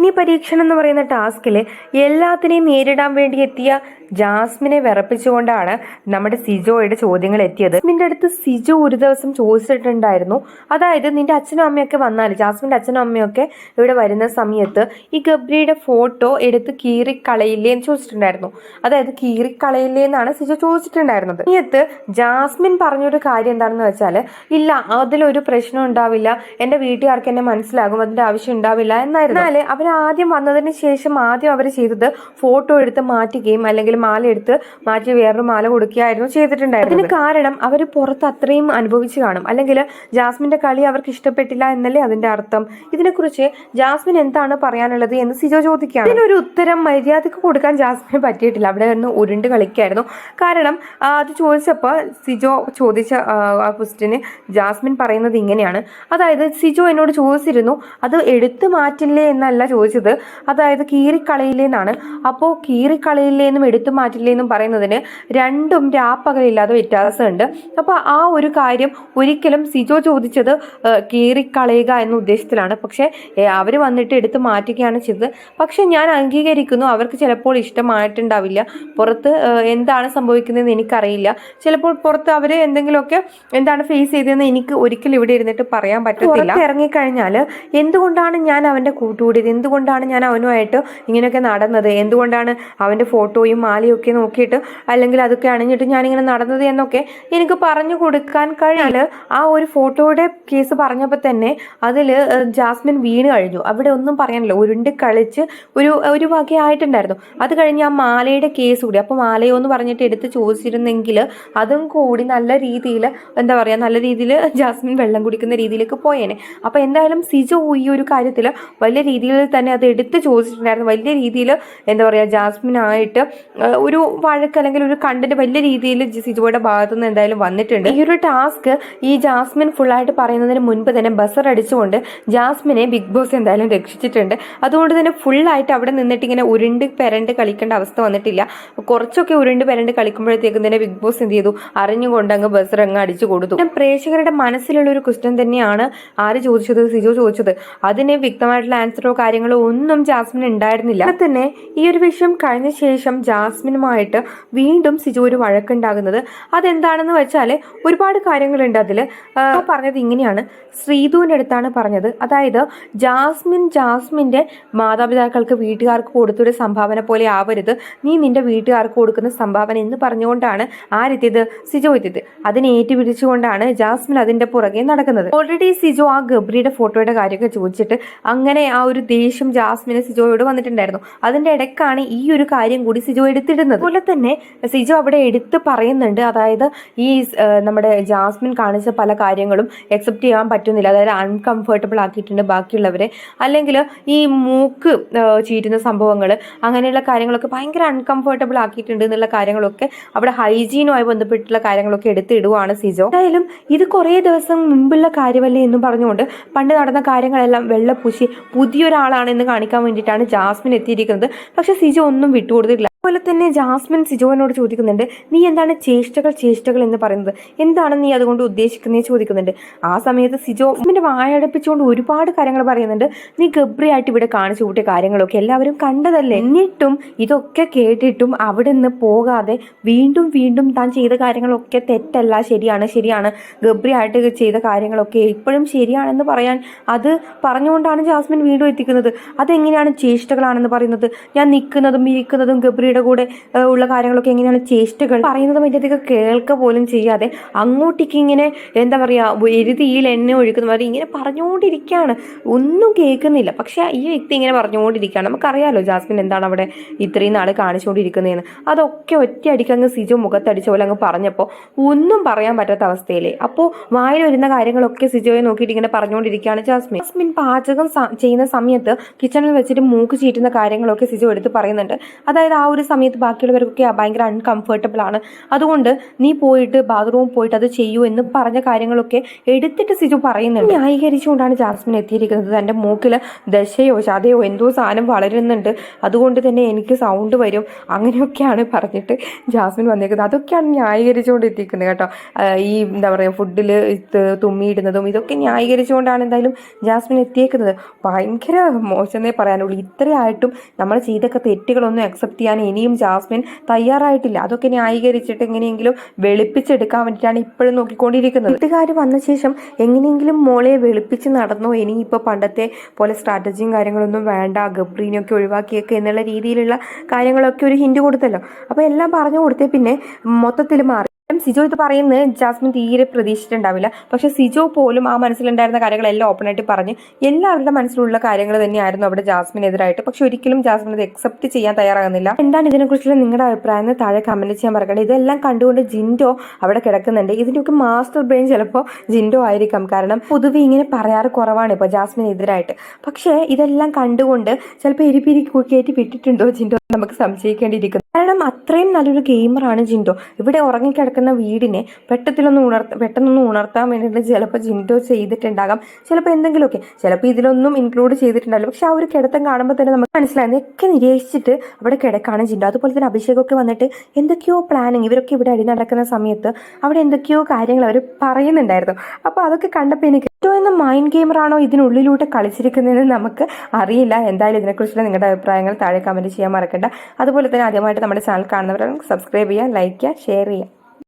അഗ്നി പരീക്ഷണം എന്ന് പറയുന്ന ടാസ്കിൽ എല്ലാത്തിനെയും നേരിടാൻ വേണ്ടി എത്തിയ ജാസ്മിനെ വിറപ്പിച്ചുകൊണ്ടാണ് നമ്മുടെ സിജോയുടെ ചോദ്യങ്ങൾ എത്തിയത്. നിന്റെ അടുത്ത് സിജോ ഒരു ദിവസം ചോദിച്ചിട്ടുണ്ടായിരുന്നു. അതായത് നിന്റെ അച്ഛനും അമ്മയൊക്കെ വന്നാൽ ജാസ്മിന്റെ അച്ഛനും അമ്മയൊക്കെ ഇവിടെ വരുന്ന സമയത്ത് ഈ ഗബ്രിയുടെ ഫോട്ടോ എടുത്ത് കീറിക്കളയില്ലേ എന്ന് ചോദിച്ചിട്ടുണ്ടായിരുന്നു. അതായത് കീറിക്കളയില്ലേ എന്നാണ് സിജോ ചോദിച്ചിട്ടുണ്ടായിരുന്നത്. സമയത്ത് ജാസ്മിൻ പറഞ്ഞൊരു കാര്യം എന്താണെന്ന് വെച്ചാൽ ഇല്ല അതിലൊരു പ്രശ്നം ഉണ്ടാവില്ല. എന്റെ വീട്ടുകാർക്ക് എന്നെ മനസ്സിലാകും അതിന്റെ ആവശ്യം ഉണ്ടാവില്ല എന്നായിരുന്നു. എന്നാൽ അവർ ആദ്യം വന്നതിന് ശേഷം ആദ്യം അവർ ചെയ്തത് ഫോട്ടോ എടുത്ത് മാറ്റുകയും അല്ലെങ്കിൽ മാല എടുത്ത് മാറ്റി വേറൊരു മാല കൊടുക്കുകയായിരുന്നു ചെയ്തിട്ടുണ്ടായിരുന്നു അതിന് കാരണം അവർ പുറത്ത് അത്രയും അനുഭവിച്ചു കാണും. അല്ലെങ്കിൽ ജാസ്മിന്റെ കളി അവർക്ക് ഇഷ്ടപ്പെട്ടില്ല എന്നല്ലേ അതിന്റെ അർത്ഥം? ഇതിനെക്കുറിച്ച് ജാസ്മിൻ എന്താണ് പറയാനുള്ളത് എന്ന് സിജോ ചോദിക്കുകയാണ്. ഇതിനൊരു ഉത്തരം മര്യാദയ്ക്ക് കൊടുക്കാൻ ജാസ്മിന് പറ്റിയിട്ടില്ല. അവിടെ നിന്ന് ഉരുണ്ട് കളിക്കായിരുന്നു. കാരണം അത് ചോദിച്ചപ്പോൾ സിജോ ചോദിച്ച ആ, ക്വസ്റ്റിന് ജാസ്മിൻ പറയുന്നത് ഇങ്ങനെയാണ്. അതായത് സിജോ എന്നോട് ചോദിച്ചിരുന്നു അത് എടുത്തു മാറ്റില്ലേ എന്നല്ല ചോദിച്ചത് അതായത് കീറിക്കളയില്ലേന്നാണ്. അപ്പോൾ കീറിക്കളയില്ലേന്നും എടുത്തു മാറ്റില്ലേന്നും പറയുന്നതിന് രണ്ടും രാപ്പകലില്ലാതെ വ്യത്യാസമുണ്ട്. അപ്പോൾ ആ ഒരു കാര്യം ഒരിക്കലും സിജോ ചോദിച്ചത് കീറിക്കളയുക എന്ന ഉദ്ദേശത്തിലാണ്. പക്ഷേ അവർ വന്നിട്ട് എടുത്ത് മാറ്റുകയാണ് ചെയ്തത്. പക്ഷേ ഞാൻ അംഗീകരിക്കുന്നു. അവർക്ക് ചിലപ്പോൾ ഇഷ്ടമായിട്ടുണ്ടാവില്ല. പുറത്ത് എന്താണ് സംഭവിക്കുന്നതെന്ന് എനിക്കറിയില്ല. ചിലപ്പോൾ പുറത്ത് അവർ എന്തെങ്കിലുമൊക്കെ എന്താണ് ഫേസ് ചെയ്തതെന്ന് എനിക്ക് ഒരിക്കലും ഇവിടെ ഇരുന്നിട്ട് പറയാൻ പറ്റത്തില്ല. ഇറങ്ങിക്കഴിഞ്ഞാൽ എന്തുകൊണ്ടാണ് ഞാൻ അവന്റെ കൂട്ടുകൂടിയത്? എന്തുകൊണ്ടാണ് ഞാൻ അവനുമായിട്ട് ഇങ്ങനെയൊക്കെ നടന്നത്? എന്തുകൊണ്ടാണ് അവന്റെ ഫോട്ടോയും മാലയും ഒക്കെ നോക്കിയിട്ട് അല്ലെങ്കിൽ അതൊക്കെ അണിഞ്ഞിട്ട് ഞാനിങ്ങനെ നടന്നത് എന്നൊക്കെ എനിക്ക് പറഞ്ഞു കൊടുക്കാൻ കഴിഞ്ഞാൽ ആ ഒരു ഫോട്ടോയുടെ കേസ് പറഞ്ഞപ്പോൾ തന്നെ അതിൽ ജാസ്മിൻ വീണ് കഴിഞ്ഞു. അവിടെ ഒന്നും പറയാനില്ല. ഉരുണ്ട് കളിച്ച് ഒരു ഒരു വകയായിട്ടുണ്ടായിരുന്നു അത് കഴിഞ്ഞ് ആ മാലയുടെ കേസ് കൂടി. അപ്പോൾ മാലയോ എന്ന് പറഞ്ഞിട്ട് എടുത്ത് ചോദിച്ചിരുന്നെങ്കിൽ അതും കൂടി നല്ല രീതിയിൽ എന്താ പറയുക നല്ല രീതിയിൽ ജാസ്മിൻ വെള്ളം കുടിക്കുന്ന രീതിയിലേക്ക് പോയേനെ. അപ്പോൾ എന്തായാലും സിജു ഈ ഒരു കാര്യത്തിൽ വലിയ രീതിയിൽ തന്നെ അത് എടുത്ത് ചോദിച്ചിട്ടുണ്ടായിരുന്നു. വലിയ രീതിയിൽ എന്താ പറയുക ജാസ്മിനായിട്ട് ഒരു വഴക്ക് അല്ലെങ്കിൽ ഒരു കണ്ടന്റ് വലിയ രീതിയിൽ സിജുവയുടെ ഭാഗത്തു നിന്ന് എന്തായാലും വന്നിട്ടുണ്ട്. ഈ ഒരു ടാസ്ക് ഈ ജാസ്മിൻ ഫുള്ളായിട്ട് പറയുന്നതിന് മുൻപ് തന്നെ ബസർ അടിച്ചുകൊണ്ട് ജാസ്മിനെ ബിഗ് ബോസ് എന്തായാലും രക്ഷിച്ചിട്ടുണ്ട്. അതുകൊണ്ട് തന്നെ ഫുള്ളായിട്ട് അവിടെ നിന്നിട്ട് ഇങ്ങനെ ഉരുണ്ട് പെരണ്ട് കളിക്കേണ്ട അവസ്ഥ വന്നിട്ടില്ല. കുറച്ചൊക്കെ ഉരുണ്ട് പെരണ്ട് കളിക്കുമ്പോഴത്തേക്കും തന്നെ ബിഗ് ബോസ് എന്ത് ചെയ്തു? അറിഞ്ഞുകൊണ്ട് അങ്ങ് ബസർ അങ്ങ് അടിച്ചു കൊടുത്തു. പ്രേക്ഷകരുടെ മനസ്സിലുള്ള ഒരു ക്വസ്റ്റ്യൻ തന്നെയാണ് ആര് ചോദിച്ചത് സിജോ ചോദിച്ചത്. അതിന് വ്യക്തമായിട്ടുള്ള ആൻസറോ കാര്യങ്ങളോ ഒന്നും ജാസ്മിൻ ഉണ്ടായിരുന്നില്ല. തന്നെ ഈ ഒരു വിഷയം കഴിഞ്ഞ ശേഷം ജാസ്മിനുമായിട്ട് വീണ്ടും സിജു ഒരു വഴക്കുണ്ടാകുന്നത്. അതെന്താണെന്ന് വെച്ചാൽ ഒരുപാട് കാര്യങ്ങളുണ്ട് അതിൽ പറഞ്ഞത് ഇങ്ങനെയാണ്. ശ്രീധുവിന്റെ അടുത്താണ് പറഞ്ഞത്. അതായത് ജാസ്മിൻ ജാസ്മിന്റെ മാതാപിതാക്കൾക്ക് വീട്ടുകാർക്ക് കൊടുത്തൊരു സംഭാവന പോലെ ആവരുത്. നീ നിന്റെ വീട്ടുകാർക്ക് കൊടുക്കുന്ന സംഭാവന എന്ന് പറഞ്ഞുകൊണ്ടാണ് ആരെത്തിയത് സിജോ എത്തിയത്. അതിനെ ഏറ്റുപിടിച്ചുകൊണ്ടാണ് ജാസ്മിൻ അതിന്റെ പുറകെ നടക്കുന്നത്. ഓൾറെഡി സിജോ ആ ഗബ്രിയുടെ ഫോട്ടോയുടെ കാര്യമൊക്കെ ചോദിച്ചിട്ട് അങ്ങനെ ആ ഒരു ദേഷ്യം ജാസ്മിന് സിജോയോട് വന്നിട്ടുണ്ടായിരുന്നു. അതിന്റെ ഇടയ്ക്കാണ് ഈ ഒരു കാര്യം കൂടി സിജോ എടുത്തിടുന്നത്. അതുപോലെ തന്നെ സിജോ അവിടെ എടുത്ത് പറയുന്നുണ്ട്. അതായത് ഈ നമ്മുടെ ജാസ്മിൻ കാണിച്ച പല കാര്യങ്ങളും അക്സെപ്റ്റ് ചെയ്യാൻ പറ്റുന്നില്ല. അതായത് അൺകംഫർട്ടബിൾ ആക്കിയിട്ടുണ്ട് ബാക്കിയുള്ളവരെ. അല്ലെങ്കിൽ ഈ മൂക്ക് ചീറ്റുന്ന സംഭവങ്ങൾ അങ്ങനെയുള്ള കാര്യങ്ങളൊക്കെ ഭയങ്കര അൺകംഫർട്ടബിൾ ആക്കിയിട്ടുണ്ട് എന്നുള്ള കാര്യങ്ങളൊക്കെ അവിടെ ഹൈജീനുമായി ബന്ധപ്പെട്ടുള്ള കാര്യങ്ങളൊക്കെ എടുത്തിടുവാണ് സിജോ. എന്തായാലും ഇത് കുറേ ദിവസം മുമ്പുള്ള കാര്യമല്ലേ എന്നും പറഞ്ഞുകൊണ്ട് പണ്ട് നടന്ന കാര്യങ്ങളെല്ലാം വെള്ളപ്പൂശി പുതിയൊരാളാണെന്ന് കാണിക്കാൻ വേണ്ടിയിട്ടാണ് ജാസ്മിൻ എത്തിയിരിക്കുന്നത്. പക്ഷെ സിജു ഒന്നും വിട്ടുകൊടുത്തിട്ടില്ല. അതുപോലെ തന്നെ ജാസ്മിൻ സിജോവിനോട് ചോദിക്കുന്നുണ്ട് നീ എന്താണ് ചേഷ്ടകൾ ചേഷ്ടകൾ എന്ന് പറയുന്നത്? എന്താണ് നീ അതുകൊണ്ട് ഉദ്ദേശിക്കുന്നത് ചോദിക്കുന്നുണ്ട്. ആ സമയത്ത് സിജോ അമ്മിന്റെ വായടപ്പിച്ചുകൊണ്ട് ഒരുപാട് കാര്യങ്ങൾ പറയുന്നുണ്ട്. നീ ഗബ്രിയായിട്ട് ഇവിടെ കാണിച്ചു കൂട്ടിയ കാര്യങ്ങളൊക്കെ എല്ലാവരും കണ്ടതല്ലേ? എന്നിട്ടും ഇതൊക്കെ കേട്ടിട്ടും അവിടെ നിന്ന് പോകാതെ വീണ്ടും വീണ്ടും താൻ ചെയ്ത കാര്യങ്ങളൊക്കെ തെറ്റല്ല ശരിയാണ് ശരിയാണ്. ഗബ്രിയായിട്ട് ചെയ്ത കാര്യങ്ങളൊക്കെ ഇപ്പോഴും ശരിയാണെന്ന് പറയാൻ അത് പറഞ്ഞുകൊണ്ടാണ് ജാസ്മിൻ വീണ്ടും എത്തിക്കുന്നത്. അതെങ്ങനെയാണ് ചേഷ്ടകളാണെന്ന് പറയുന്നത്? ഞാൻ നിൽക്കുന്നതും ഇരിക്കുന്നതും ഗബ്രിയുടെ കൂടെ ഉള്ള കാര്യങ്ങളൊക്കെ എങ്ങനെയാണ് ചേഷ്ടകൾ? പറയുന്നത് വലിയധികം കേൾക്ക പോലും ചെയ്യാതെ അങ്ങോട്ടേക്ക് ഇങ്ങനെ എന്താ പറയുക എരുതിയിൽ എണ്ണ ഒഴുക്കുന്ന മാതിരി ഇങ്ങനെ പറഞ്ഞുകൊണ്ടിരിക്കുകയാണ് ഒന്നും കേൾക്കുന്നില്ല. പക്ഷേ ഈ വ്യക്തി ഇങ്ങനെ പറഞ്ഞുകൊണ്ടിരിക്കുകയാണ് നമുക്കറിയാലോ ജാസ്മിൻ എന്താണ് അവിടെ ഇത്രയും നാൾ കാണിച്ചുകൊണ്ടിരിക്കുന്നതെന്ന്. അതൊക്കെ ഒറ്റയടിക്ക് അങ്ങ് സിജു മുഖത്തടിച്ച പോലെ അങ്ങ് പറഞ്ഞപ്പോൾ ഒന്നും പറയാൻ പറ്റാത്ത അവസ്ഥയിലേ. അപ്പോൾ വായിൽ വരുന്ന കാര്യങ്ങളൊക്കെ സിജോയെ നോക്കിയിട്ട് ഇങ്ങനെ പറഞ്ഞുകൊണ്ടിരിക്കുകയാണ് ജാസ്മിൻ. ജാസ്മിൻ പാചകം ചെയ്യുന്ന സമയത്ത് കിച്ചണിൽ വെച്ചിട്ട് മൂക്ക് ചീറ്റുന്ന കാര്യങ്ങളൊക്കെ സിജോ എടുത്ത് പറയുന്നുണ്ട്. അതായത് ആ ഒരു സമയത്ത് ബാക്കിയുള്ളവർക്കൊക്കെ ഭയങ്കര അൺകംഫർട്ടബിൾ ആണ്. അതുകൊണ്ട് നീ പോയിട്ട് ബാത്റൂമിൽ പോയിട്ട് അത് ചെയ്യൂ എന്ന് പറഞ്ഞ കാര്യങ്ങളൊക്കെ എടുത്തിട്ട് സിജു പറയുന്നുണ്ട്. ന്യായീകരിച്ചുകൊണ്ടാണ് ജാസ്മിൻ എത്തിയിരിക്കുന്നത്. തന്റെ മൂക്കിൽ ദശയോ ചതയോ എന്തോ സാധനം വളരുന്നുണ്ട്. അതുകൊണ്ട് തന്നെ എനിക്ക് സൗണ്ട് വരും. അങ്ങനെയൊക്കെയാണ് പറഞ്ഞിട്ട് ജാസ്മിൻ വന്നേക്കുന്നത് അതൊക്കെയാണ് ന്യായീകരിച്ചുകൊണ്ട് എത്തിക്കുന്നത് കേട്ടോ. ഈ എന്താ പറയുക ഫുഡിൽ തുമ്മിയിടുന്നതും ഇതൊക്കെ ന്യായീകരിച്ചുകൊണ്ടാണ് എന്തായാലും ജാസ്മിൻ എത്തിയേക്കുന്നത്. ഭയങ്കര മോശമെന്നേ പറയാനുള്ളൂ. ഇത്രയായിട്ടും നമ്മൾ ചെയ്തൊക്കെ തെറ്റുകളൊന്നും അക്സെപ്റ്റ് ചെയ്യാൻ ഇനിയും ജാസ്മിൻ തയ്യാറായിട്ടില്ല. അതൊക്കെ ന്യായീകരിച്ചിട്ട് എങ്ങനെയെങ്കിലും വെളുപ്പിച്ചെടുക്കാൻ വേണ്ടിയിട്ടാണ് ഇപ്പോഴും നോക്കിക്കൊണ്ടിരിക്കുന്നത്. വീട്ടുകാർ വന്ന ശേഷം എങ്ങനെയെങ്കിലും മോളെ വെളുപ്പിച്ച് നടന്നോ? ഇനി ഇനിയിപ്പോൾ പണ്ടത്തെ പോലെ സ്ട്രാറ്റജിയും കാര്യങ്ങളൊന്നും വേണ്ട. ഗബ്രീനെയൊക്കെ ഒഴിവാക്കിയൊക്കെ എന്നുള്ള രീതിയിലുള്ള കാര്യങ്ങളൊക്കെ ഒരു ഹിൻഡ് കൊടുത്തല്ലോ. അപ്പോൾ എല്ലാം പറഞ്ഞു കൊടുത്തേ പിന്നെ മൊത്തത്തിൽ മാറി. സിജോ ഇത് പറയുന്നത് ജാസ്മിൻ തീരെ പ്രതീക്ഷിച്ചിട്ടുണ്ടാവില്ല. പക്ഷേ സിജോ പോലും ആ മനസ്സിലുണ്ടായിരുന്ന കാര്യങ്ങളെല്ലാം ഓപ്പണായിട്ട് പറഞ്ഞ് എല്ലാവരുടെ മനസ്സിലുള്ള കാര്യങ്ങൾ തന്നെയായിരുന്നു അവിടെ ജാസ്മിനെതിരായിട്ട്. പക്ഷെ ഒരിക്കലും ജാസ്മിൻ ഇത് അക്സെപ്റ്റ് ചെയ്യാൻ തയ്യാറാകുന്നില്ല. എന്താണ് ഇതിനെക്കുറിച്ചുള്ള നിങ്ങളുടെ അഭിപ്രായം? എന്ന് താഴെ കമന്റ് ചെയ്യാൻ പറയണം ഇതെല്ലാം കണ്ടുകൊണ്ട് ജിൻഡോ അവിടെ കിടക്കുന്നുണ്ട്. ഇതിന്റെയൊക്കെ മാസ്റ്റർ ബ്രെയിൻ ചിലപ്പോൾ ജിൻഡോ ആയിരിക്കും. കാരണം പൊതുവെ ഇങ്ങനെ പറയാറ് കുറവാണ് ഇപ്പോൾ ജാസ്മിനെതിരായിട്ട്. പക്ഷേ ഇതെല്ലാം കണ്ടുകൊണ്ട് ചിലപ്പോൾ എരിപിരി കയറ്റി വിട്ടിട്ടുണ്ടോ ജിൻഡോ? നമുക്ക് സംശയിക്കേണ്ടിയിരിക്കുന്നു. കാരണം അത്രയും നല്ലൊരു ഗെയിമറാണ് ജിൻഡോ. ഇവിടെ ഉറങ്ങിക്കിടക്കുന്ന വീടിനെ പെട്ടത്തിലൊന്നും ഉണർത്ത പെട്ടെന്നൊന്ന് ഉണർത്താൻ വേണ്ടിയിട്ട് ചിലപ്പോൾ ജിൻഡോ ചെയ്തിട്ടുണ്ടാകാം. ചിലപ്പോൾ എന്തെങ്കിലുമൊക്കെ ചിലപ്പോൾ ഇതിലൊന്നും ഇൻക്ലൂഡ് ചെയ്തിട്ടുണ്ടാവില്ല. പക്ഷെ ആ ഒരു കിടത്തം കാണുമ്പോൾ തന്നെ നമുക്ക് മനസ്സിലായി ഒക്കെ നിരീക്ഷിച്ചിട്ട് അവിടെ കിടക്കാണ് ജിൻഡോ. അതുപോലെ തന്നെ അഭിഷേകമൊക്കെ വന്നിട്ട് എന്തൊക്കെയോ പ്ലാനിങ് ഇവരൊക്കെ ഇവിടെ അടി നടക്കുന്ന സമയത്ത് അവിടെ എന്തൊക്കെയോ കാര്യങ്ങൾ അവർ പറയുന്നുണ്ടായിരുന്നു. അപ്പോൾ അതൊക്കെ കണ്ടപ്പോൾ എനിക്ക് ഏറ്റവും എന്ന മൈൻഡ് ഗെയിമറാണോ ഇതിനുള്ളിലൂടെ കളിച്ചിരിക്കുന്നതെന്ന് നമുക്ക് അറിയില്ല. എന്തായാലും ഇതിനെക്കുറിച്ചുള്ള നിങ്ങളുടെ അഭിപ്രായങ്ങൾ താഴെ കമന്റ് ചെയ്യാൻ മറക്കണ്ട. അതുപോലെ തന്നെ ആദ്യമായിട്ട് നമ്മുടെ ചാനൽ കാണുന്നവരാണെങ്കിൽ സബ്സ്ക്രൈബ് ചെയ്യുക ലൈക്ക് ചെയ്യുക ഷെയർ ചെയ്യുക.